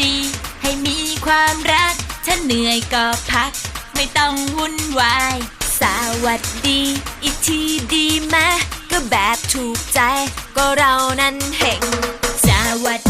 ดี ให้มีความรัก ถ้าเหนื่อยก็พัก ไม่ต้องวุ่นวาย สวัสดี อีกทีดีไหมก็แบบถูกใจ ก็เรานั้นเห็งสวัสดี